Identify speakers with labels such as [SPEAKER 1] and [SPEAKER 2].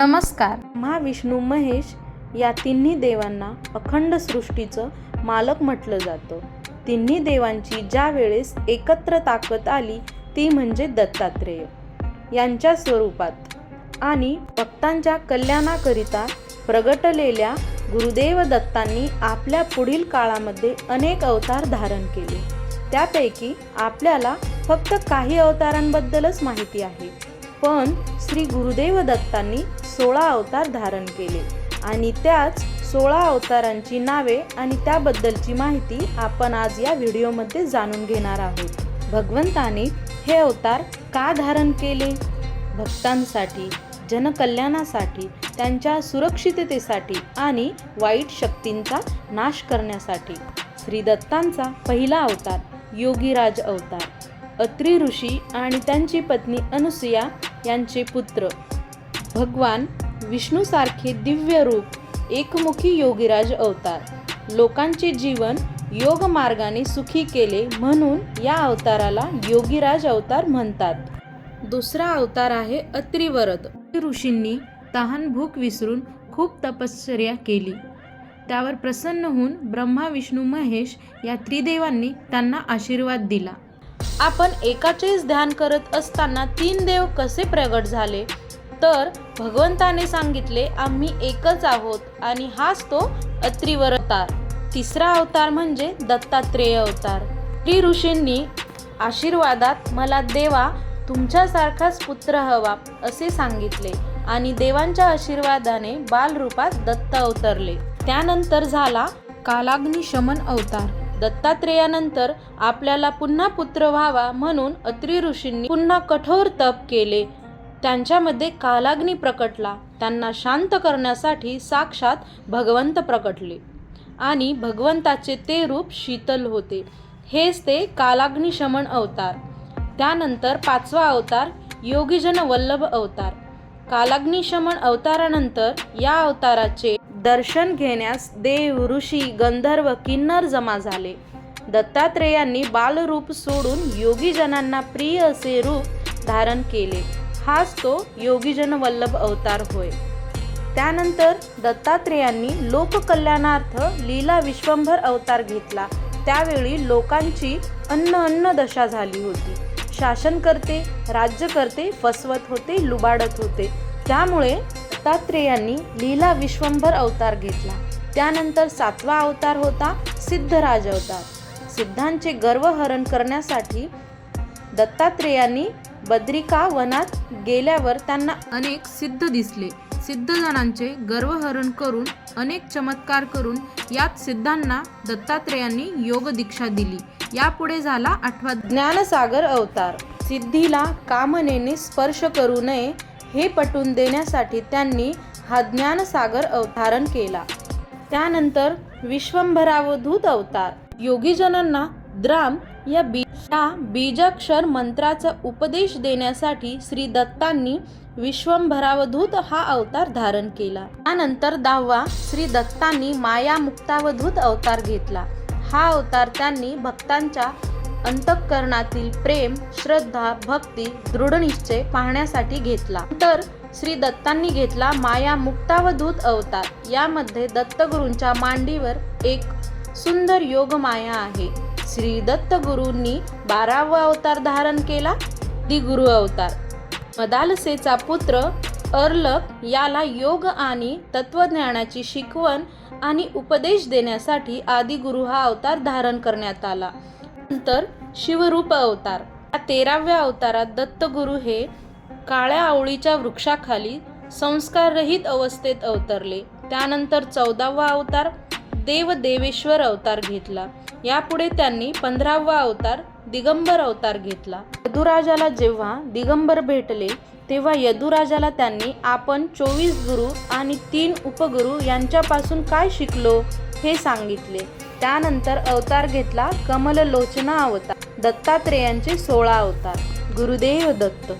[SPEAKER 1] नमस्कार.
[SPEAKER 2] महाविष्णू महेश या तिन्ही देवांना अखंड सृष्टीचं मालक म्हटलं जातं. तिन्ही देवांची ज्या वेळेस एकत्र ताकद आली ती म्हणजे दत्तात्रेय. यांच्या स्वरूपात आणि भक्तांच्या कल्याणाकरिता प्रगटलेल्या गुरुदेव दत्तांनी आपल्या पुढील काळामध्ये अनेक अवतार धारण केले. त्यापैकी आपल्याला फक्त काही अवतारांबद्दलच माहिती आहे. पण श्री गुरुदेव दत्तांनी सोळा अवतार धारण केले. आणि त्याच सोळा अवतारांची नावे आणि त्याबद्दलची माहिती आपण आज या व्हिडिओमध्ये जाणून घेणार आहोत. भगवंताने हे अवतार का धारण केले? भक्तांसाठी जनकल्याणासाठी त्यांच्या सुरक्षिततेसाठी आणि वाईट शक्तींचा नाश करण्यासाठी. श्री दत्तांचा पहिला अवतार योगीराज अवतार. अत्रि ऋषी आणि त्यांची पत्नी अनुसुया यांचे पुत्र भगवान विष्णूसारखे दिव्य रूप एकमुखी योगीराज अवतार. लोकांचे जीवन योग मार्गाने सुखी केले म्हणून या अवताराला योगीराज अवतार म्हणतात. दुसरा अवतार आहे अत्रिवरद ऋषींनी तहान भूक विसरून खूप तपश्चर्या केली. त्यावर प्रसन्न होऊन ब्रह्मा विष्णू महेश या त्रिदेवांनी त्यांना आशीर्वाद दिला. आपण एकाचेच ध्यान करत असताना तीन देव कसे प्रगट झाले? तर भगवंताने सांगितले आम्ही एकच आहोत आणि हाच तो अत्रिवर अवतार. तिसरा अवतार म्हणजे दत्तात्रेय अवतार. श्री ऋषींनी आशीर्वादात मला देवा तुमच्यासारखाच पुत्र हवा असे सांगितले आणि देवांच्या आशीर्वादाने बालरूपात दत्त अवतरले. त्यानंतर झाला कालाग्नी शमन अवतार. दत्तात्रेयानंतर आपल्याला पुन्हा पुत्र व्हावा म्हणून अत्रि ऋषींनी पुन्हा कठोर तप केले. त्यांच्यामध्ये कालाग्नी प्रकटला. त्यांना शांत करण्यासाठी साक्षात भगवंत प्रकटले. आणि भगवंताचे ते रूप शीतल होते. हेच ते कालाग्निशमन अवतार. त्यानंतर पाचवा अवतार योगीजन वल्लभ अवतार. कालाग्निशमन अवतारानंतर या अवताराचे दर्शन घेण्यास देव ऋषी गंधर्व किन्नर जमा झाले. दत्तात्रेयांनी बालरूप सोडून योगीजनांना प्रिय असे रूप धारण केले. हाच तो योगीजन वल्लभ अवतार होय. त्यानंतर दत्तात्रेयांनी लोककल्याणार्थ लीला विश्वंभर अवतार घेतला. त्यावेळी लोकांची अन्न अन्न दशा झाली होती. शासन करते राज्य करते फसवत होते लुबाडत होते. त्यामुळे दत्तात्रेयांनी लीला विश्वंभर अवतार घेतला. त्यानंतर सातवा अवतार होता सिद्धराज अवतार. सिद्धांचे गर्वहरण करण्यासाठी दत्तात्रेयांनी बद्रिका वनात गेल्यावर त्यांना अनेक सिद्ध दिसले. सिद्धजनांचे गर्वहरण करून अनेक चमत्कार करून यात सिद्धांना दत्तात्रेयांनी योग दीक्षा दिली. यापुढे झाला आठवा ज्ञानसागर अवतार. सिद्धीला कामनेने स्पर्श करू नये हे पटवून देण्यासाठी त्यांनी हा ज्ञानसागर अवतारण केला. त्यानंतर विश्वंभरावधूत अवतार. योगीजनांना द्राम या बी या बीजाक्षर मंत्राचा उपदेश देण्यासाठी श्री दत्तांनी विश्वंभरावधूत हा अवतार धारण केला. त्यानंतर दहावा श्री दत्तांनी माया मुक्तावधूत अवतार घेतला. हा अवतार त्यांनी भक्तांच्या अंतःकरणातील प्रेम श्रद्धा भक्ती दृढनिश्चय पाहण्यासाठी घेतला. तर श्री दत्तांनी घेतला माया मुक्तावधूत अवतार. यामध्ये दत्तगुरूंच्या मांडीवर एक सुंदर योग माया आहे. श्री दत्त गुरूंनी बारावा अवतार धारण केला दिगुरु अवतार. मदालसेचा पुत्र अर्लक याला योग आणि तत्वज्ञानाची शिकवण आणि उपदेश देण्यासाठी आदिगुरु हा अवतार धारण करण्यात आला. नंतर शिवरूप अवतार. या तेराव्या अवतारात दत्तगुरु हे काळ्या आवळीच्या वृक्षाखाली संस्काररहित अवस्थेत अवतरले. त्यानंतर चौदावा अवतार देव देवेश्वर अवतार घेतला. यापुढे त्यांनी पंधरावा अवतार दिगंबर अवतार घेतला. यदुराजाला जेव्हा दिगंबर भेटले तेव्हा यदुराजाला त्यांनी आपण चोवीस गुरु आणि तीन उपगुरु यांच्यापासून काय शिकलो हे सांगितले. त्यानंतर अवतार घेतला कमललोचना अवतार दत्तात्रेयांचे सोळा अवतार. गुरुदेव दत्त